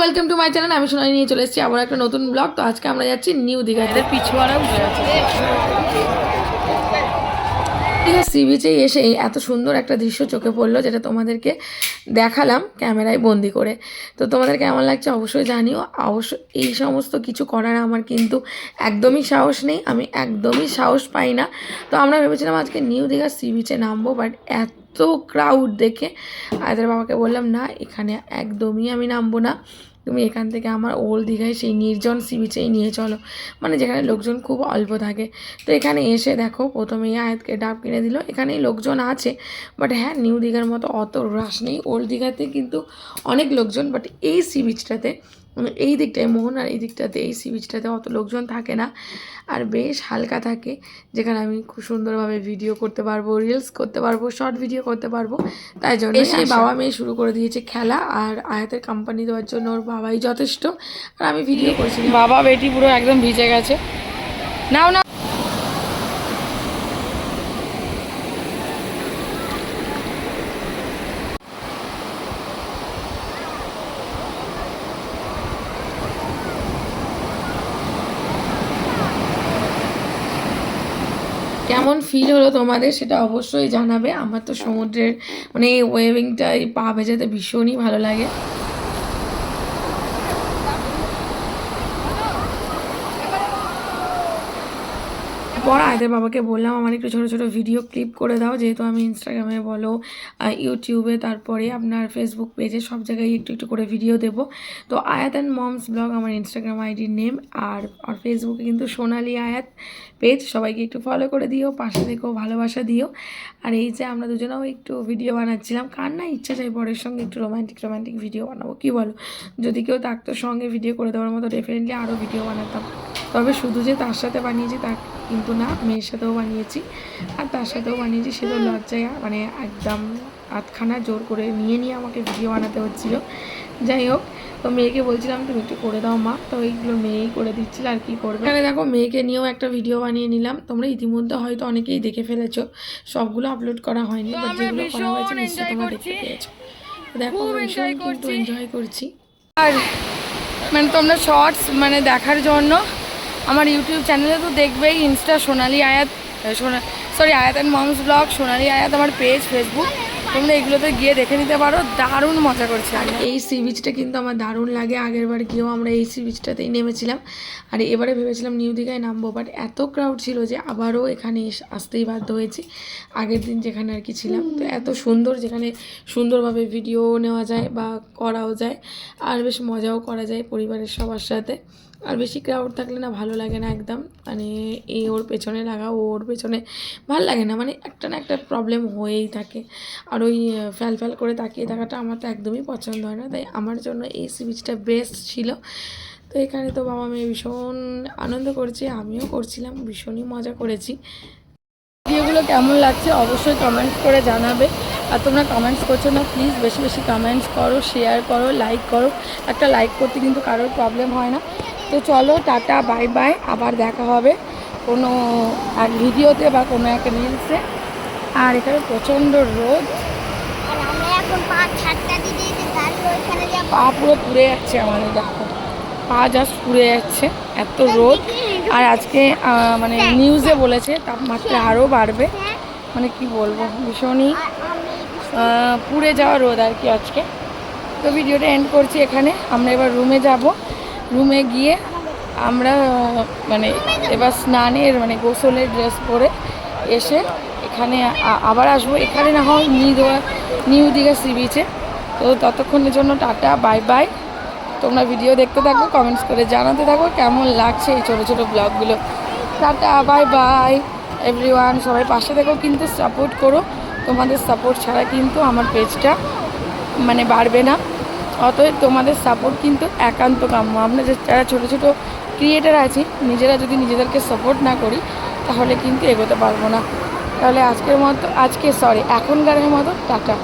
Welcome to my channel আমি সোনালি নিয়ে চলে এসেছি আবার একটা নতুন ব্লগ তো আজকে আমরা যাচ্ছি নিউ দীঘাতে পিছুয়ারা উঠে গেছে। দীঘা সি বিচে এসে এত সুন্দর একটা দৃশ্য চোখে পড়ল যেটা তোমাদেরকে দেখালাম ক্যামেরায় বন্দি করে। তো তোমাদের কেমন লাগছে অবশ্যই জানিও। অবশ্য এই সমস্ত কিছু করার আমার কিন্তু একদমই সাহস নেই আমি একদমই সাহস পাই না। তো আমরা ভেবেছিলাম আজকে নিউ দীঘা সি বিচে নামবো বাট এত ক্রাউড দেখে। আদের বাবাকে বললাম না এখানে একদমই আমি নামবো না। তুমি এখান থেকে আমার ওল্ড দীঘায় সেই নির্জন সি বিচেই নিয়ে চলো। মানে যেখানে লোকজন খুব অল্প থাকে। তো এখানে এসে দেখো, প্রথমে আয়াতকে ডাব কিনে দিল। এখানেই লোকজন আছে বাট হ্যাঁ নিউ দীঘার মতো অত রাশ নেই। ওল্ড দীঘাতে কিন্তু অনেক লোকজন বাট এই সি বিচটাতে মানে এই দিকটায় মোহন আর এই দিকটাতে এই সি বিচটাতে অত লোকজন থাকে না। আর বেশ হালকা থাকে যেখানে আমি খুব সুন্দরভাবে ভিডিও করতে পারব রিলস করতে পারব শর্ট ভিডিও করতে পারব। তাই জন্য সেই বাবা মেয়ে শুরু করে দিয়েছে খেলা আর আয়াতের কোম্পানি দেওয়ার জন্য ওর বাবাই যথেষ্ট। আর আমি ভিডিও করছি। বাবা বেটি পুরো একদম ভিজে গেছে। নাও না কেমন ফিল হলো তোমাদের সেটা অবশ্যই জানাবে। আমার তো সমুদ্রের মানে এই ওয়েভিংটা এই পা ভেজাতে ভীষণই ভালো লাগে। পর আয়দের বাবাকে বললাম, আমার একটু ছোটো ছোটো ভিডিও ক্লিপ করে দাও। যেহেতু আমি ইনস্টাগ্রামে বলো ইউটিউবে তারপরে আপনার ফেসবুক পেজে সব জায়গায় একটু একটু করে ভিডিও দেবো। তো আয়াত অ্যান্ড মমস ব্লগ আমার ইনস্টাগ্রাম আইডির নেম আর আর ফেসবুকে কিন্তু সোনালি আয়াত পেজ সবাইকে একটু ফলো করে দিও, পাশে থেকেও ভালোবাসা দিও। আর এই যে আমরা দুজনেও একটু ভিডিও বানাচ্ছিলাম, কার না ইচ্ছা চাই বরের সঙ্গে একটু রোমান্টিক রোমান্টিক ভিডিও বানাবো, কি বলো? যদি কেউ থাকতো সঙ্গে ভিডিও করে দেওয়ার মতো ডেফিনেটলি আরও ভিডিও বানাতাম। তবে শুধু যে তার সাথে বানিয়েছি তা কিন্তু না মেয়ের সাথেও বানিয়েছি। আর তার সাথেও বানিয়েছি সে তো লজ্জায় মানে একদম আধখানা জোর করে নিয়ে নিয়ে আমাকে ভিডিও বানাতে হচ্ছিল। যাই হোক তো মেয়েকে বলছিলাম তুমি একটু করে দাও মা। তো এইগুলো মেয়েই করে দিচ্ছিল আর কি করবে? এখানে দেখো মেয়েকে নিয়েও একটা ভিডিও বানিয়ে নিলাম। তোমরা ইতিমধ্যে হয়তো অনেকেই দেখে ফেলেছো সবগুলো আপলোড করা হয়নি বা যেগুলো করা হয়েছে নিশ্চয়ই তোমরা দেখতে পেয়েছ। দেখো ভীষণ কিন্তু এনজয় করছি। আর মানে তোমরা শর্টস মানে দেখার জন্য আমার ইউটিউব চ্যানেলে তো দেখবেই ইনস্টা সোনালি আয়াত সরি আয়াত অ্যান্ড মমস ব্লগ সোনালি আয়াত আমার পেজ ফেসবুক তোমরা এগুলোতে গিয়ে দেখে নিতে পারো, দারুণ মজা করছি আমি। এই সি বিচটা কিন্তু আমার দারুণ লাগে আগের বার গিয়েও আমরা এই সি বিচটাতেই নেমেছিলাম। আর এবারে ভেবেছিলাম নিউ দীঘায় নামবো বাট এত ক্রাউড ছিল যে আবারও এখানে আসতেই বাধ্য হয়েছি, আগের দিন যেখানে আর কি ছিলাম। তো এত সুন্দর যেখানে সুন্দরভাবে ভিডিও নেওয়া যায় বা করাও যায়, আর বেশ মজাও করা যায় পরিবারের সবার সাথে। আর বেশি ক্রাউড থাকলে না ভালো লাগে না একদম। মানে এই ওর পেছনে লাগা, ও ওর পেছনে ভালো লাগে না। মানে একটা না একটা প্রবলেম হয়েই থাকে। আর ওই ফ্যাল ফ্যাল করে তাকিয়ে থাকাটা আমার তো একদমই পছন্দ হয় না। তাই আমার জন্য এই সি বিচটা বেস্ট ছিল। তো এখানে তো বাবা মেয়ে ভীষণ আনন্দ করছে, আমিও করছিলাম, ভীষণই মজা করেছি। ভিডিওগুলো কেমন লাগছে অবশ্যই কমেন্টস করে জানাবে। আর তোমরা কমেন্টস করছ না প্লিজ বেশি বেশি কমেন্টস করো শেয়ার করো লাইক করো। একটা লাইক করতে কিন্তু কারোর প্রবলেম হয় না। তো চলো টাটা বাই বাই। আবার দেখা হবে কোনো এক ভিডিওতে বা কোনো এক রিলসে আর এখানে প্রচণ্ড রোদ। পা পুরো পুড়ে যাচ্ছে আমাদের দেখো। পা জাস্ট পুড়ে যাচ্ছে এত রোদ। আর আজকে মানে নিউজে বলেছে তাপমাত্রা আরও বাড়বে। মানে কি বলব ভীষণই পুড়ে যাওয়া রোদ আর কি আজকে। তো ভিডিওটা এন্ড করছি এখানে। আমরা এবার রুমে যাব। রুমে গিয়ে আমরা মানে এবার স্নানের মানে গোসলের ড্রেস পরে এসে এখানে আবার আসব। এখানে না হয় নিউ নিউ দীঘা সি বিচে তো ততক্ষণের জন্য টাটা বাই বাই তোমরা ভিডিও দেখতে থাকো কমেন্টস করে জানাতে থাকো, কেমন লাগছে এই ছোটো ছোটো ব্লগগুলো টাটা বাই বাই এভরিওয়ান সবাই পাশে থেকেও কিন্তু সাপোর্ট করো। তোমাদের সাপোর্ট ছাড়া কিন্তু আমার পেজটা মানে বাড়বে না। অতএব তোমাদের সাপোর্ট কিন্তু একান্ত কাম্য। আমরা যে যারা ছোটো ছোটো ক্রিয়েটার আছি, নিজেরা যদি নিজেদেরকে সাপোর্ট না করি, তাহলে কিন্তু এগোতে পারব না। তাহলে আজকের মতো, আজকে সরি এখনকারের মতো, টাটা।